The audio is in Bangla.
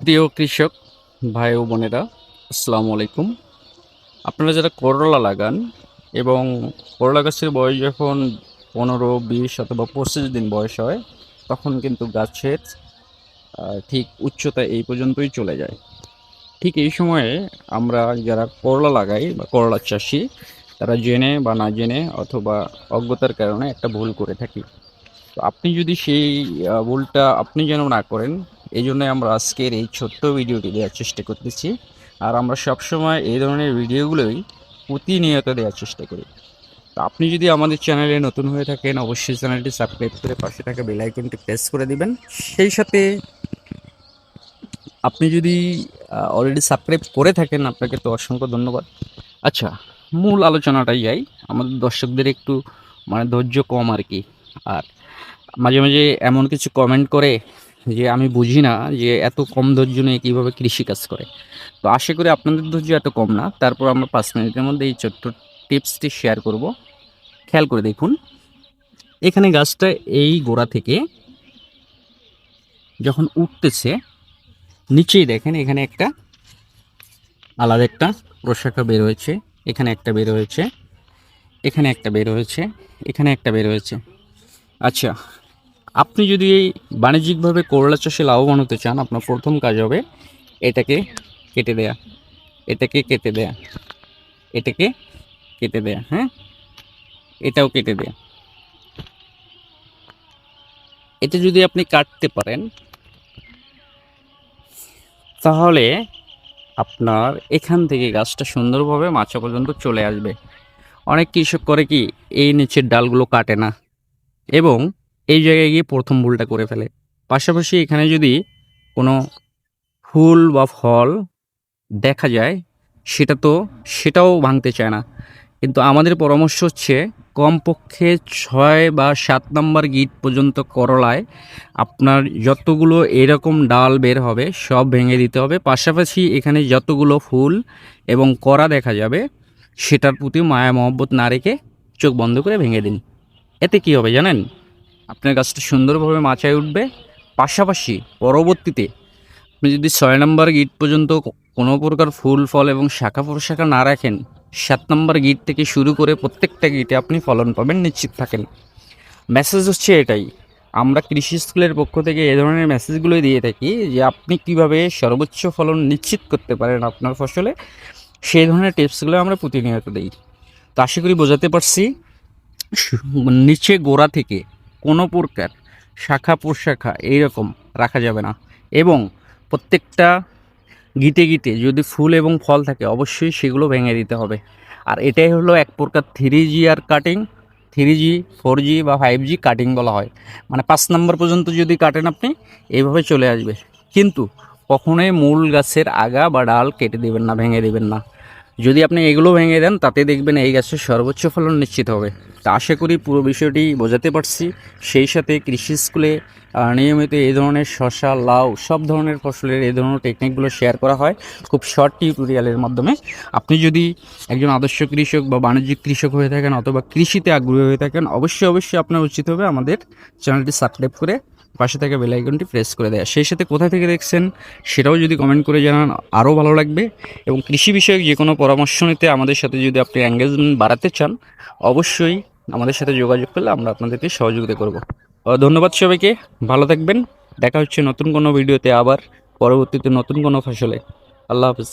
প্রিয় কৃষক ভাই ও বোনেরা, আসসালামু আলাইকুম। আপনারা যারা করলা লাগান এবং করলা গাছের বয়স যখন পনেরো, বিশ অথবা পঁচিশ দিন বয়স হয়, তখন কিন্তু গাছের ঠিক উচ্চতা এই পর্যন্তই চলে যায়। ঠিক এই সময়ে আমরা যারা করলা লাগাই বা করলা চাষি, তারা জেনে বা না জেনে অথবা অজ্ঞতার কারণে একটা ভুল করে থাকি। তো আপনি যদি সেই ভুলটা আপনি যেন না করেন এই জন্য আমরা আজকের এই ছোট্ট ভিডিওটি দেওয়ার চেষ্টা করতেছি। আর আমরা সবসময় এই ধরনের ভিডিওগুলোই প্রতিনিয়ত দেওয়ার চেষ্টা করি। তো আপনি যদি আমাদের চ্যানেলে নতুন হয়ে থাকেন, অবশ্যই চ্যানেলটি সাবস্ক্রাইব করে পাশে থাকা বেল আইকনটি প্রেস করে দিবেন। সেই সাথে আপনি যদি অলরেডি সাবস্ক্রাইব করে থাকেন, আপনাকে তো অসংখ্য ধন্যবাদ। আচ্ছা মূল আলোচনাটাই যাই। আমাদের দর্শকদের একটু মানে ধৈর্য কম আর কি। আর মাঝে মাঝে এমন কিছু কমেন্ট করে যে আমি বুঝি না যে এত কম ধৈর্য নিয়ে কীভাবে কৃষিকাজ করে। তো আশা করি আপনাদের ধৈর্য এত কম না। তারপর আমরা পাঁচ মিনিটের মধ্যে এই ছোট্ট টিপসটি শেয়ার করব। খেয়াল করে দেখুন। এখানে গাছটা এই গোড়া থেকে যখন উঠতেছে, নিচেই দেখেন এখানে একটা আলাদা একটা প্রশাখা বের হয়েছে। এখানে একটা বের হয়েছে, এখানে একটা বের হয়েছে, এখানে একটা বের হয়েছে। আচ্ছা আপনি যদি বাণিজ্যিকভাবে করলা চাষে লাভবান হতে চান, আপনার প্রথম কাজ হবে এটাকে কেটে দেয়া। এটাকে কেটে দেয়া। এটাকে কেটে দেয়া হ্যাঁ? এটাও কেটে দেয়া। এটা যদি আপনি কাটতে পারেন, তাহলে আপনার এখান থেকে গাছটা সুন্দরভাবে মাচা পর্যন্ত চলে আসবে। অনেক কৃষক করে কি, এই নিচের ডালগুলো কাটে না। এবং এই জায়গায় গিয়ে প্রথম ভুলটা করে ফেলে। পাশাপাশি এখানে যদি কোনো ফুল বা ফল দেখা যায়, সেটা তো সেটাও ভাঙতে চায় না। কিন্তু আমাদের পরামর্শ হচ্ছে, কমপক্ষে ছয় বা সাত নম্বর গিট পর্যন্ত করলায় আপনার যতগুলো এরকম ডাল বের হবে, সব ভেঙে দিতে হবে। পাশাপাশি এখানে যতগুলো ফুল এবং করা দেখা যাবে, সেটার প্রতি মায়া মহব্বত না রেখে চোখ বন্ধ করে ভেঙে দিন। এতে কি হবে জানেন? আপনার গাছটা সুন্দরভাবে মাচায় উঠবে। পাশাপাশি পরবর্তীতে আপনি যদি ছয় নম্বর গিট পর্যন্ত কোনো প্রকার ফুল, ফল এবং শাখা প্রশাখা না রাখেন, সাত নম্বর গিট থেকে শুরু করে প্রত্যেকটা গিটে আপনি ফলন পাবেন, নিশ্চিত থাকেন। মেসেজ হচ্ছে এটাই, আমরা কৃষি স্কুলের পক্ষ থেকে এ ধরনের মেসেজগুলোই দিয়ে থাকি যে আপনি কীভাবে সর্বোচ্চ ফলন নিশ্চিত করতে পারেন আপনার ফসলে, সেই ধরনের টিপসগুলো আমরা প্রতিনিয়ত দিই। তো আশা করি বোঝাতে পারছি। নিচে গোড়া থেকে কোনো প্রকার শাখা প্রশাখা এইরকম রাখা যাবে না। এবং প্রত্যেকটা গিটে গিটে যদি ফুল এবং ফল থাকে, অবশ্যই সেগুলো ভেঙে দিতে হবে। আর এটাই হলো এক প্রকার থ্রি জি আর cutting three G four G বা ফাইভ জি কাটিং বলা হয়। মানে পাঁচ নম্বর পর্যন্ত যদি কাটেন আপনি, এইভাবে চলে আসবে। কিন্তু কখনোই মূল গাছের আগা বা ডাল কেটে দেবেন না, ভেঙে দেবেন না। যদি আপনি এগুলো ভেঙে দেন, তাতে দেখবেন এই গাছের সর্বোচ্চ ফলন নিশ্চিত হবে। তা আশা করি পুরো বিষয়টি বোঝাতে পারছি। সেই সাথে কৃষি স্কুলে নিয়মিত এই ধরনের শশা লাউ, সব ধরনের ফসলের এই ধরনের টেকনিকগুলো শেয়ার করা হয় খুব শর্ট টিউটোরিয়ালের মাধ্যমে। আপনি যদি একজন আদর্শ কৃষক বা বাণিজ্যিক কৃষক হয়ে থাকেন অথবা কৃষিতে আগ্রহী হয়ে থাকেন, অবশ্যই অবশ্যই আপনার উচিত হবে আমাদের চ্যানেলটি সাবস্ক্রাইব করে পাশে থাকা বেল আইকনটি প্রেস করে দেয়। সেই সাথে কোথা থেকে দেখছেন সেটাও যদি কমেন্ট করে জানান, আরও ভালো লাগবে। এবং কৃষি বিষয়ক যে কোনো পরামর্শ নিতে আমাদের সাথে যদি আপনি এঙ্গেজমেন্ট বাড়াতে চান, অবশ্যই আমাদের সাথে যোগাযোগ করলে আমরা আপনাদেরকে সহযোগিতা করব। ধন্যবাদ সবাইকে, ভালো থাকবেন, দেখা হচ্ছে নতুন কোনো ভিডিওতে আবার, পরবর্তীতে নতুন কোনো ফসলে। আল্লাহ হাফিজ।